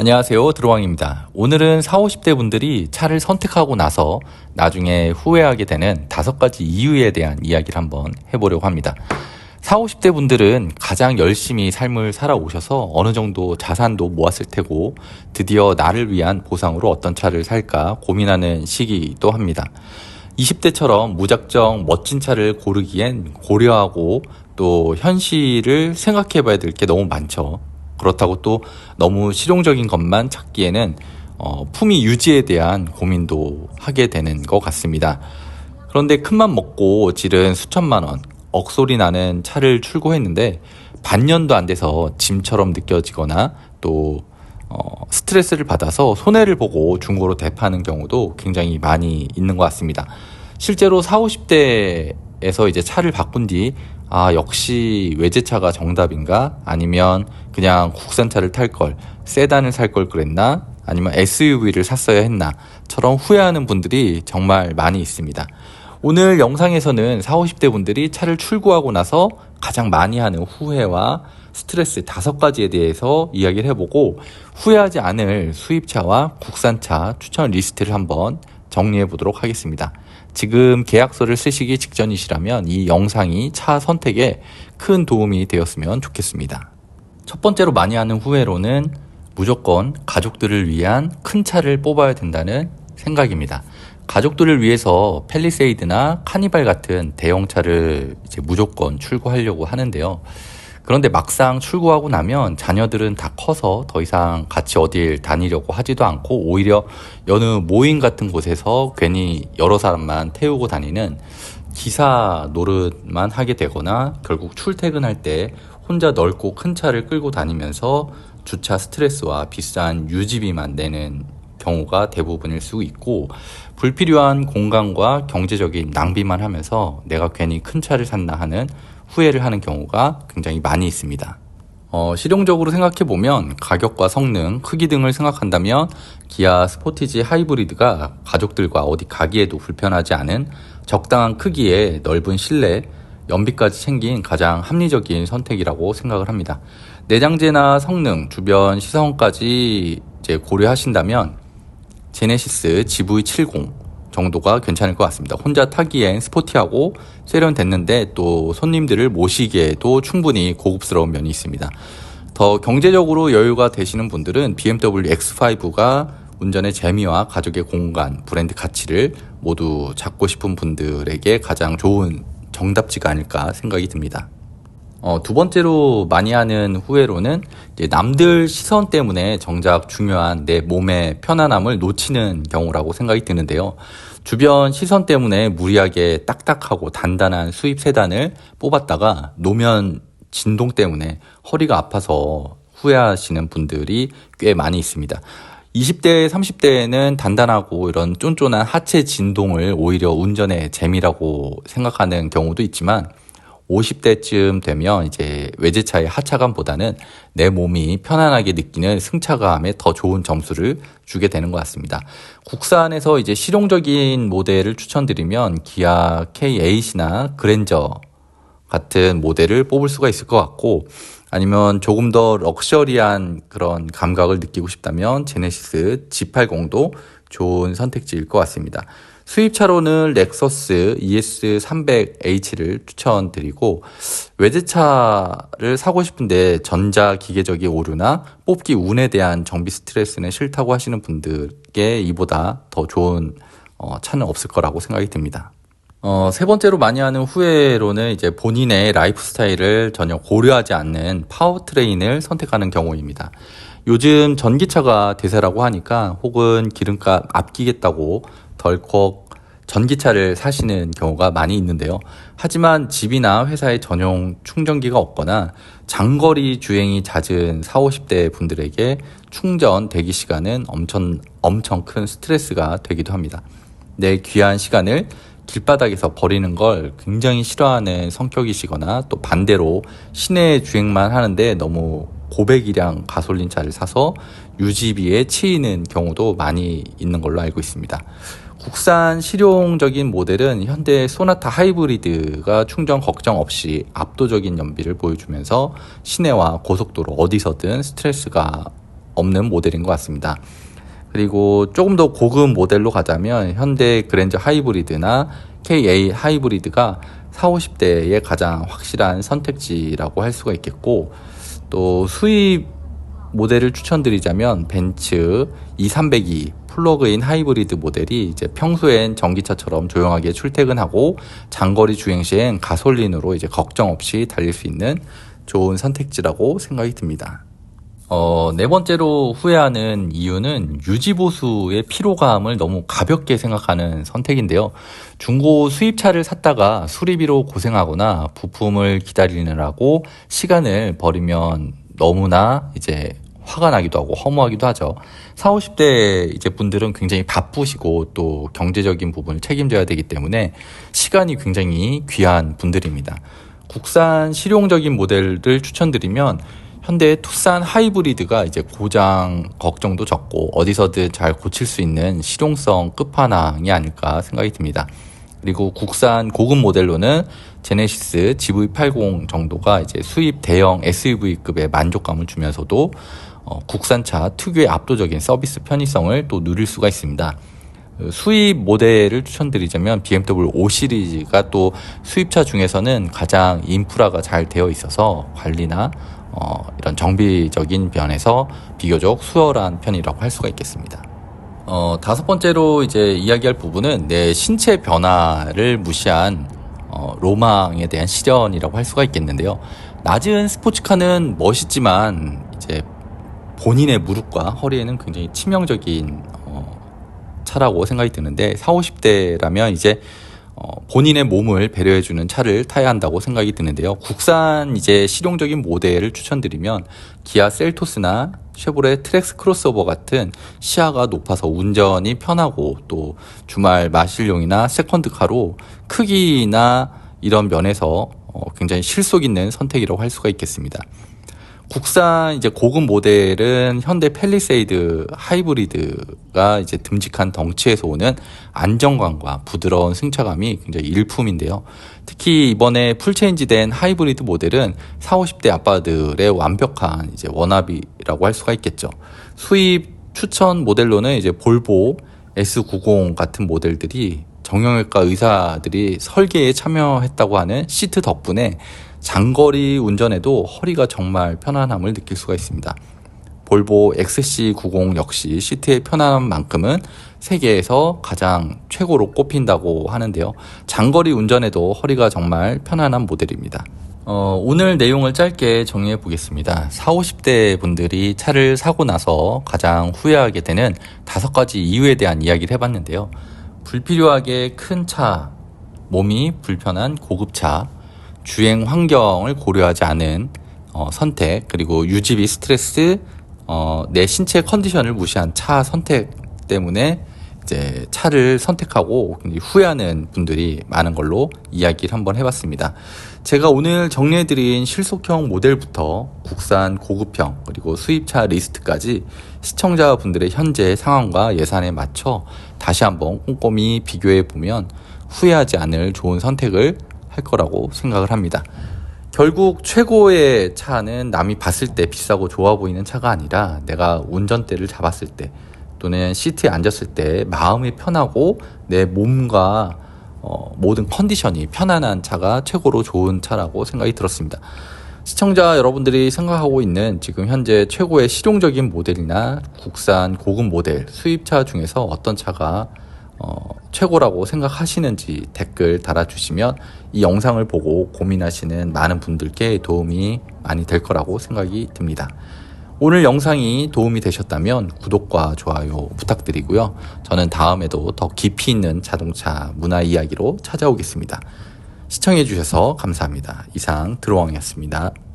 안녕하세요. 드로왕입니다. 오늘은 40, 50대 분들이 차를 선택하고 나서 나중에 후회하게 되는 다섯 가지 이유에 대한 이야기를 한번 해보려고 합니다. 40, 50대 분들은 가장 열심히 삶을 살아오셔서 어느 정도 자산도 모았을 테고 드디어 나를 위한 보상으로 어떤 차를 살까 고민하는 시기이기도 합니다. 20대처럼 무작정 멋진 차를 고르기엔 고려하고 또 현실을 생각해 봐야 될 게 너무 많죠. 그렇다고 또 너무 실용적인 것만 찾기에는 어, 품위 유지에 대한 고민도 하게 되는 것 같습니다. 그런데 큰맘 먹고 지른 수천만 원, 억소리 나는 차를 출고했는데 반년도 안 돼서 짐처럼 느껴지거나 또 어, 스트레스를 받아서 손해를 보고 중고로 대파하는 경우도 굉장히 많이 있는 것 같습니다. 실제로 40, 50대에서 이제 차를 바꾼 뒤 아, 역시 외제차가 정답인가? 아니면 그냥 국산차를 탈 걸, 세단을 살 걸 그랬나? 아니면 SUV를 샀어야 했나? 처럼 후회하는 분들이 정말 많이 있습니다. 오늘 영상에서는 40, 50대 분들이 차를 출고하고 나서 가장 많이 하는 후회와 스트레스 다섯 가지에 대해서 이야기를 해보고 후회하지 않을 수입차와 국산차 추천 리스트를 한번 정리해 보도록 하겠습니다. 지금 계약서를 쓰시기 직전이시라면 이 영상이 차 선택에 큰 도움이 되었으면 좋겠습니다. 첫 번째로 많이 하는 후회로는 무조건 가족들을 위한 큰 차를 뽑아야 된다는 생각입니다. 가족들을 위해서 펠리세이드나 카니발 같은 대형차를 이제 무조건 출고하려고 하는데요. 그런데 막상 출고하고 나면 자녀들은 다 커서 더 이상 같이 어딜 다니려고 하지도 않고 오히려 여느 모임 같은 곳에서 괜히 여러 사람만 태우고 다니는 기사 노릇만 하게 되거나 결국 출퇴근할 때 혼자 넓고 큰 차를 끌고 다니면서 주차 스트레스와 비싼 유지비만 내는 경우가 대부분일 수 있고 불필요한 공간과 경제적인 낭비만 하면서 내가 괜히 큰 차를 샀나 하는 후회를 하는 경우가 굉장히 많이 있습니다. 어, 실용적으로 생각해 보면 가격과 성능, 크기 등을 생각한다면 기아 스포티지 하이브리드가 가족들과 어디 가기에도 불편하지 않은 적당한 크기의 넓은 실내, 연비까지 챙긴 가장 합리적인 선택이라고 생각을 합니다. 내장재나 성능, 주변 시선까지 이제 고려하신다면 제네시스 GV70 정도가 괜찮을 것 같습니다. 혼자 타기엔 스포티하고 세련됐는데 또 손님들을 모시기에도 충분히 고급스러운 면이 있습니다. 더 경제적으로 여유가 되시는 분들은 BMW X5가 운전의 재미와 가족의 공간, 브랜드 가치를 모두 잡고 싶은 분들에게 가장 좋은 정답지가 아닐까 생각이 듭니다. 어, 두 번째로 많이 하는 후회로는 남들 시선 때문에 정작 중요한 내 몸의 편안함을 놓치는 경우라고 생각이 드는데요. 주변 시선 때문에 무리하게 딱딱하고 단단한 수입 세단을 뽑았다가 노면 진동 때문에 허리가 아파서 후회하시는 분들이 꽤 많이 있습니다. 20대, 30대에는 단단하고 이런 쫀쫀한 하체 진동을 오히려 운전의 재미라고 생각하는 경우도 있지만 50대쯤 되면 이제 외제차의 하차감보다는 내 몸이 편안하게 느끼는 승차감에 더 좋은 점수를 주게 되는 것 같습니다. 국산에서 이제 실용적인 모델을 추천드리면 기아 K8이나 그랜저 같은 모델을 뽑을 수가 있을 것 같고 아니면 조금 더 럭셔리한 그런 감각을 느끼고 싶다면 제네시스 G80도 좋은 선택지일 것 같습니다. 수입차로는 렉서스 ES300H를 추천드리고 외제차를 사고 싶은데 전자 기계적인 오류나 뽑기 운에 대한 정비 스트레스는 싫다고 하시는 분들께 이보다 더 좋은 어, 차는 없을 거라고 생각이 듭니다. 어, 세 번째로 많이 하는 후회로는 이제 본인의 라이프 스타일을 전혀 고려하지 않는 파워트레인을 선택하는 경우입니다. 요즘 전기차가 대세라고 하니까 혹은 기름값 아끼겠다고 덜컥 전기차를 사시는 경우가 많이 있는데요. 하지만 집이나 회사에 전용 충전기가 없거나 장거리 주행이 잦은 40, 50대 분들에게 충전 대기 시간은 엄청, 엄청 큰 스트레스가 되기도 합니다. 내 귀한 시간을 길바닥에서 버리는 걸 굉장히 싫어하는 성격이시거나 또 반대로 시내 주행만 하는데 너무 고배기량 가솔린 차를 사서 유지비에 치이는 경우도 많이 있는 걸로 알고 있습니다. 국산 실용적인 모델은 현대 소나타 하이브리드가 충전 걱정 없이 압도적인 연비를 보여주면서 시내와 고속도로 어디서든 스트레스가 없는 모델인 것 같습니다. 그리고 조금 더 고급 모델로 가자면 현대 그랜저 하이브리드나 KA 하이브리드가 4, 50대의 가장 확실한 선택지라고 할 수가 있겠고 또 수입 모델을 추천드리자면 벤츠 2302 플러그인 하이브리드 모델이 이제 평소엔 전기차처럼 조용하게 출퇴근하고 장거리 주행 시엔 가솔린으로 이제 걱정 없이 달릴 수 있는 좋은 선택지라고 생각이 듭니다. 어, 네 번째로 후회하는 이유는 유지보수의 피로감을 너무 가볍게 생각하는 선택인데요. 중고 수입차를 샀다가 수리비로 고생하거나 부품을 기다리느라고 시간을 버리면 너무나 이제 화가 나기도 하고 허무하기도 하죠. 4, 50대 이제 분들은 굉장히 바쁘시고 또 경제적인 부분을 책임져야 되기 때문에 시간이 굉장히 귀한 분들입니다. 국산 실용적인 모델을 추천드리면 현대 투싼 하이브리드가 이제 고장 걱정도 적고 어디서든 잘 고칠 수 있는 실용성 끝판왕이 아닐까 생각이 듭니다. 그리고 국산 고급 모델로는 제네시스 GV80 정도가 이제 수입 대형 SUV급의 만족감을 주면서도 어, 국산차 특유의 압도적인 서비스 편의성을 또 누릴 수가 있습니다. 그 수입 모델을 추천드리자면 BMW 5 시리즈가 또 수입차 중에서는 가장 인프라가 잘 되어 있어서 관리나 어, 이런 정비적인 면에서 비교적 수월한 편이라고 할 수가 있겠습니다. 어, 다섯 번째로 이제 이야기할 부분은 내 신체 변화를 무시한 어, 로망에 대한 시련이라고 할 수가 있겠는데요. 낮은 스포츠카는 멋있지만 이제 본인의 무릎과 허리에는 굉장히 치명적인 어, 차라고 생각이 드는데 4, 50대라면 이제 어, 본인의 몸을 배려해주는 차를 타야 한다고 생각이 드는데요. 국산 이제 실용적인 모델을 추천드리면 기아 셀토스나 쉐보레 트렉스 크로스오버 같은 시야가 높아서 운전이 편하고 또 주말 마실용이나 세컨드카로 크기나 이런 면에서 어, 굉장히 실속 있는 선택이라고 할 수가 있겠습니다. 국산 이제 고급 모델은 현대 펠리세이드 하이브리드가 이제 듬직한 덩치에서 오는 안정감과 부드러운 승차감이 굉장히 일품인데요. 특히 이번에 풀체인지된 하이브리드 모델은 4, 50대 아빠들의 완벽한 이제 원합이라고 할 수가 있겠죠. 수입 추천 모델로는 이제 볼보 S90 같은 모델들이 정형외과 의사들이 설계에 참여했다고 하는 시트 덕분에 장거리 운전에도 허리가 정말 편안함을 느낄 수가 있습니다. 볼보 XC90 역시 시트의 편안함만큼은 세계에서 가장 최고로 꼽힌다고 하는데요. 장거리 운전에도 허리가 정말 편안한 모델입니다. 어, 오늘 내용을 짧게 정리해 보겠습니다. 4, 50대 분들이 차를 사고 나서 가장 후회하게 되는 다섯 가지 이유에 대한 이야기를 해봤는데요. 불필요하게 큰 차, 몸이 불편한 고급차, 주행 환경을 고려하지 않은 어, 선택 그리고 유지비 스트레스 어, 내 신체 컨디션을 무시한 차 선택 때문에 이제 차를 선택하고 후회하는 분들이 많은 걸로 이야기를 한번 해봤습니다. 제가 오늘 정리해드린 실속형 모델부터 국산 고급형 그리고 수입차 리스트까지 시청자분들의 현재 상황과 예산에 맞춰 다시 한번 꼼꼼히 비교해 보면 후회하지 않을 좋은 선택을 할 거라고 생각을 합니다. 결국 최고의 차는 남이 봤을 때 비싸고 좋아 보이는 차가 아니라 내가 운전대를 잡았을 때 또는 시트에 앉았을 때 마음이 편하고 내 몸과 어, 모든 컨디션이 편안한 차가 최고로 좋은 차라고 생각이 들었습니다. 시청자 여러분들이 생각하고 있는 지금 현재 최고의 실용적인 모델이나 국산 고급 모델 수입차 중에서 어떤 차가 어, 최고라고 생각하시는지 댓글 달아주시면 이 영상을 보고 고민하시는 많은 분들께 도움이 많이 될 거라고 생각이 듭니다. 오늘 영상이 도움이 되셨다면 구독과 좋아요 부탁드리고요. 저는 다음에도 더 깊이 있는 자동차 문화 이야기로 찾아오겠습니다. 시청해주셔서 감사합니다. 이상 드로왕이었습니다.